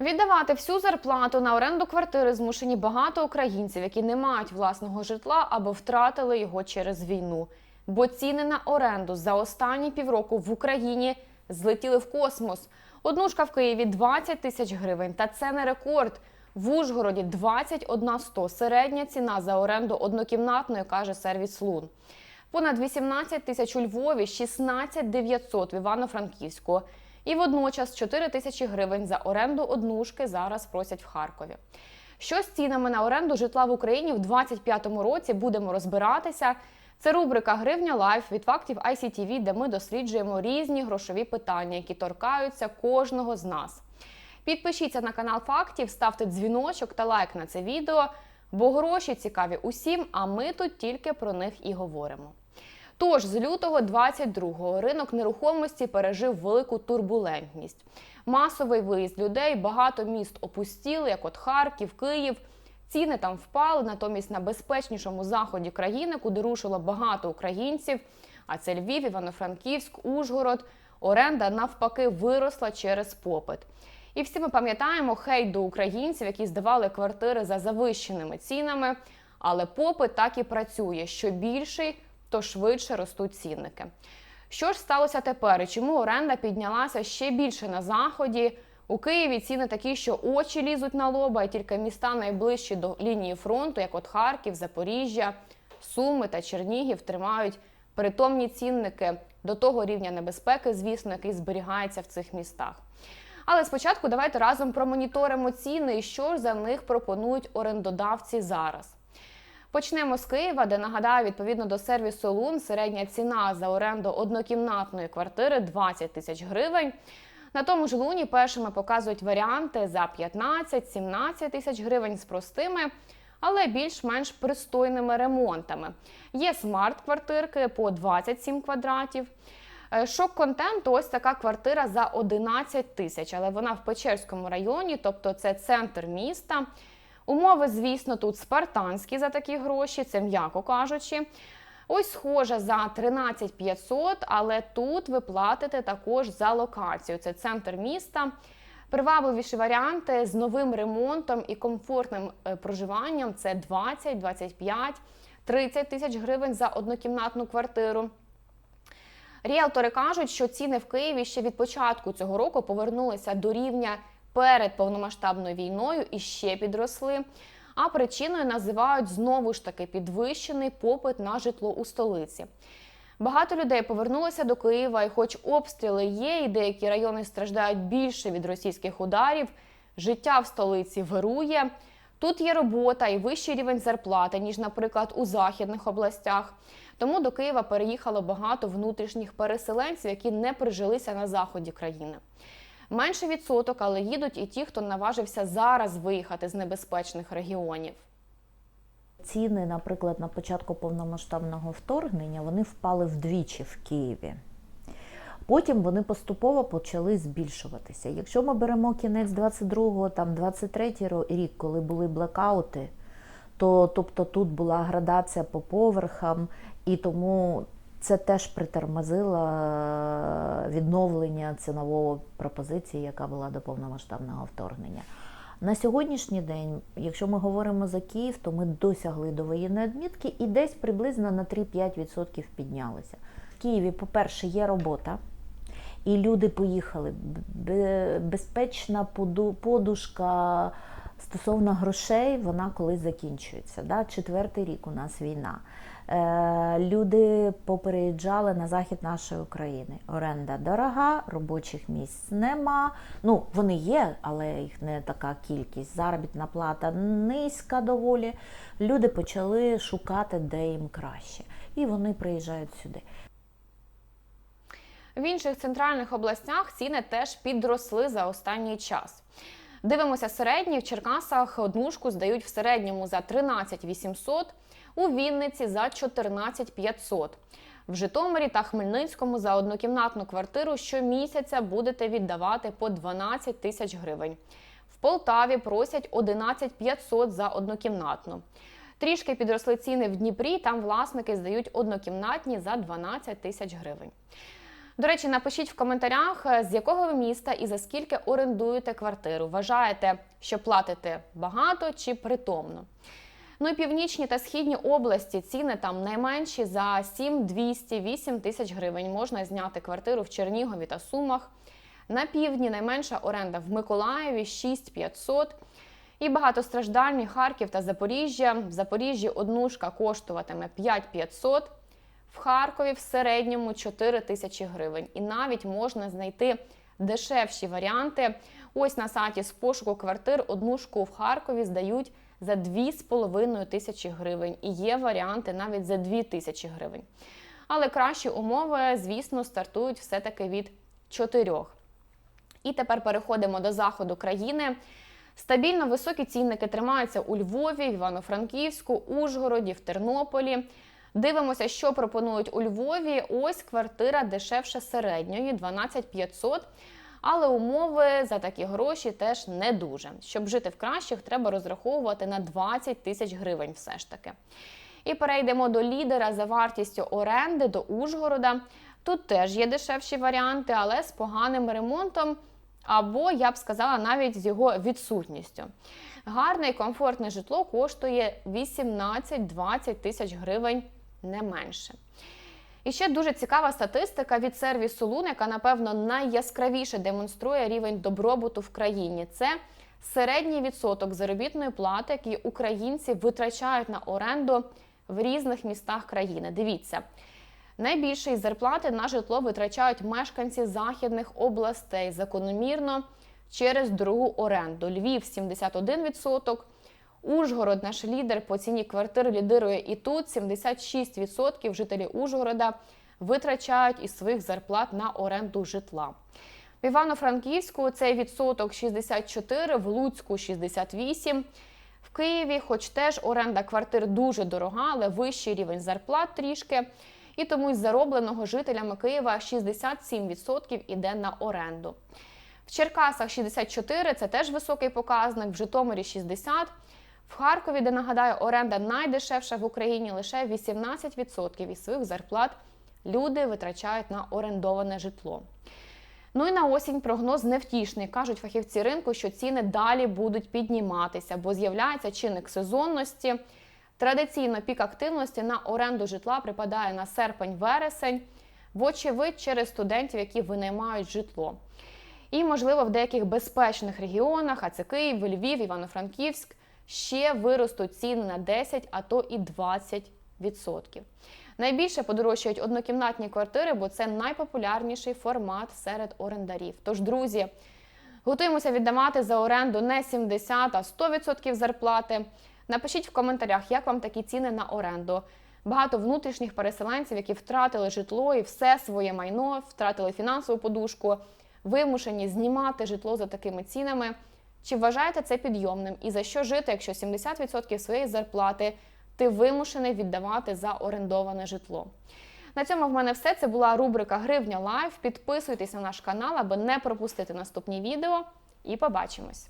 Віддавати всю зарплату на оренду квартири змушені багато українців, які не мають власного житла або втратили його через війну. Бо ціни на оренду за останні півроку в Україні злетіли в космос. Однушка в Києві 20 тисяч гривень, та це не рекорд. В Ужгороді 21 100. Середня ціна за оренду однокімнатної, каже сервіс Лун. Понад 18 тисяч у Львові, 16 900 в Івано-Франківську. І водночас 4 тисячі гривень за оренду однушки зараз просять в Харкові. Що з цінами на оренду житла в Україні в 2025 році будемо розбиратися. Це рубрика Гривня Лайф від фактів ICTV, де ми досліджуємо різні грошові питання, які торкаються кожного з нас. Підпишіться на канал Фактів, ставте дзвіночок та лайк на це відео, бо гроші цікаві усім, а ми тут тільки про них і говоримо. Тож з лютого 22-го ринок нерухомості пережив велику турбулентність. Масовий виїзд людей, багато міст опустіли, як от Харків, Київ. Ціни там впали, натомість на безпечнішому заході країни, куди рушило багато українців. А це Львів, Івано-Франківськ, Ужгород. Оренда навпаки виросла через попит. І всі ми пам'ятаємо хейт до українців, які здавали квартири за завищеними цінами. Але попит так і працює. Що більший, то швидше ростуть цінники. Що ж сталося тепер? І чому оренда піднялася ще більше на заході? У Києві ціни такі, що очі лізуть на лоба, і тільки міста найближчі до лінії фронту, як от Харків, Запоріжжя, Суми та Чернігів, тримають притомні цінники до того рівня небезпеки, звісно, який зберігається в цих містах. Але спочатку давайте разом промоніторимо ціни і що за них пропонують орендодавці зараз. Почнемо з Києва, де нагадаю, відповідно до сервісу Лун, середня ціна за оренду однокімнатної квартири 20 тисяч гривень. На тому ж луні першими показують варіанти за 15-17 тисяч гривень з простими, але більш-менш пристойними ремонтами. Є смарт-квартирки по 27 квадратів. Е, Шок-контент ось така квартира за 11 тисяч, але вона в Печерському районі, тобто це центр міста. Умови, звісно, тут спартанські за такі гроші, це м'яко кажучи. Ось схожа за 13 500, але тут ви платите також за локацію. Це центр міста. Привабливіші варіанти з новим ремонтом і комфортним е, проживанням це 20, 25, 30 тисяч гривень за однокімнатну квартиру. Ріелтори кажуть, що ціни в Києві ще від початку цього року повернулися до рівня перед повномасштабною війною і ще підросли. А причиною називають знову ж таки підвищений попит на житло у столиці. Багато людей повернулося до Києва, і хоч обстріли є, і деякі райони страждають більше від російських ударів, життя в столиці вирує. Тут є робота і вищий рівень зарплати, ніж, наприклад, у західних областях. Тому до Києва переїхало багато внутрішніх переселенців, які не прижилися на заході країни. Менше відсоток, але їдуть і ті, хто наважився зараз виїхати з небезпечних регіонів. Ціни, наприклад, на початку повномасштабного вторгнення вони впали вдвічі в Києві. Потім вони поступово почали збільшуватися. Якщо ми беремо кінець 22-го, там 23-й рік, коли були блекаути, то тобто тут була градація по поверхам, і тому це теж притормозило е, відновлення цінової пропозиції, яка була до повномасштабного вторгнення. На сьогоднішній день, якщо ми говоримо за Київ, то ми досягли до воєнної адмітки і десь приблизно на 3-5% піднялися. В Києві, по-перше, є робота, і люди поїхали. Безпечна подушка стосовно грошей, вона колись закінчується. Четвертий рік у нас війна. Е, Люди попереїжджали на захід нашої України. Оренда дорога, робочих місць нема. Ну, вони є, але їх не така кількість. Заробітна плата низька доволі. Люди почали шукати, де їм краще. І вони приїжджають сюди. В інших центральних областях ціни теж підросли за останній час. Дивимося середні в Черкасах однушку здають в середньому за 13 800, у Вінниці за 14 500. В Житомирі та Хмельницькому за однокімнатну квартиру щомісяця будете віддавати по 12 тисяч гривень. В Полтаві просять 11 500 за однокімнатну. Трішки підросли ціни в Дніпрі. Там власники здають однокімнатні за 12 тисяч гривень. До речі, напишіть в коментарях, е, з якого ви міста і за скільки орендуєте квартиру. Вважаєте, що платите багато чи притомно? Ну і північні та східні області ціни там найменші за 7 200 8 тисяч гривень. Можна зняти квартиру в Чернігові та Сумах. На півдні найменша оренда в Миколаєві 6 500. І багатостраждальні Харків та Запоріжжя. В Запоріжжі однушка коштуватиме 5 500, в Харкові в середньому 4 тисячі гривень. І навіть можна знайти дешевші варіанти. Ось на сайті з пошуку квартир однушку в Харкові здають за 2,5 тисячі гривень. І є варіанти навіть за 2 тисячі гривень. Але кращі умови, звісно, стартують все-таки від 4. І тепер переходимо до заходу країни. Стабільно високі цінники тримаються у Львові, Івано-Франківську, Ужгороді, в Тернополі. Дивимося, що пропонують у Львові. Ось квартира дешевше середньої 12 500. Але умови за такі гроші теж не дуже. Щоб жити в кращих, треба розраховувати на 20 тисяч гривень все ж таки. І перейдемо до лідера за вартістю оренди до Ужгорода. Тут теж є дешевші варіанти, але з поганим ремонтом, або я б сказала, навіть з його відсутністю. Гарне і комфортне житло коштує 18-20 тисяч гривень не менше. І ще дуже цікава статистика від сервісу Лун, яка, напевно, найяскравіше демонструє рівень добробуту в країні. Це середній відсоток заробітної плати, який українці витрачають на оренду в різних містах країни. Дивіться. Найбільшої зарплати на житло витрачають мешканці західних областей закономірно через другу оренду. Львів 71%, Ужгород, наш лідер по ціні квартир, лідирує і тут 76% жителі Ужгорода витрачають із своїх зарплат на оренду житла. В Івано-Франківську цей відсоток 64, в Луцьку 68. В Києві, хоч теж оренда квартир дуже дорога, але вищий рівень зарплат трішки. І тому із заробленого жителями Києва 67% іде на оренду. В Черкасах 64 це теж високий показник, в Житомирі 60. В Харкові, де нагадаю, оренда найдешевша в Україні, лише 18% із своїх зарплат люди витрачають на орендоване житло. Ну і на осінь прогноз невтішний. Кажуть фахівці ринку, що ціни далі будуть підніматися, бо з'являється чинник сезонності. Традиційно пік активності на оренду житла припадає на серпень-вересень, вочевидь, через студентів, які винаймають житло. І, можливо, в деяких безпечних регіонах, а це Київ, Львів, Івано-Франківськ, ще виростуть ціни на 10, а то і 20%. Найбільше подорожчають однокімнатні квартири, бо це найпопулярніший формат серед орендарів. Тож, друзі, готуємося віддавати за оренду не 70, а 100% зарплати. Напишіть в коментарях, як вам такі ціни на оренду. Багато внутрішніх переселенців, які втратили житло і все своє майно, втратили фінансову подушку, вимушені знімати житло за такими цінами. Чи вважаєте це підйомним? І за що жити, якщо 70% своєї зарплати ти вимушений віддавати за орендоване житло? На цьому в мене все. Це була рубрика Гривня Лайв. Підписуйтесь на наш канал, аби не пропустити наступні відео. І побачимось!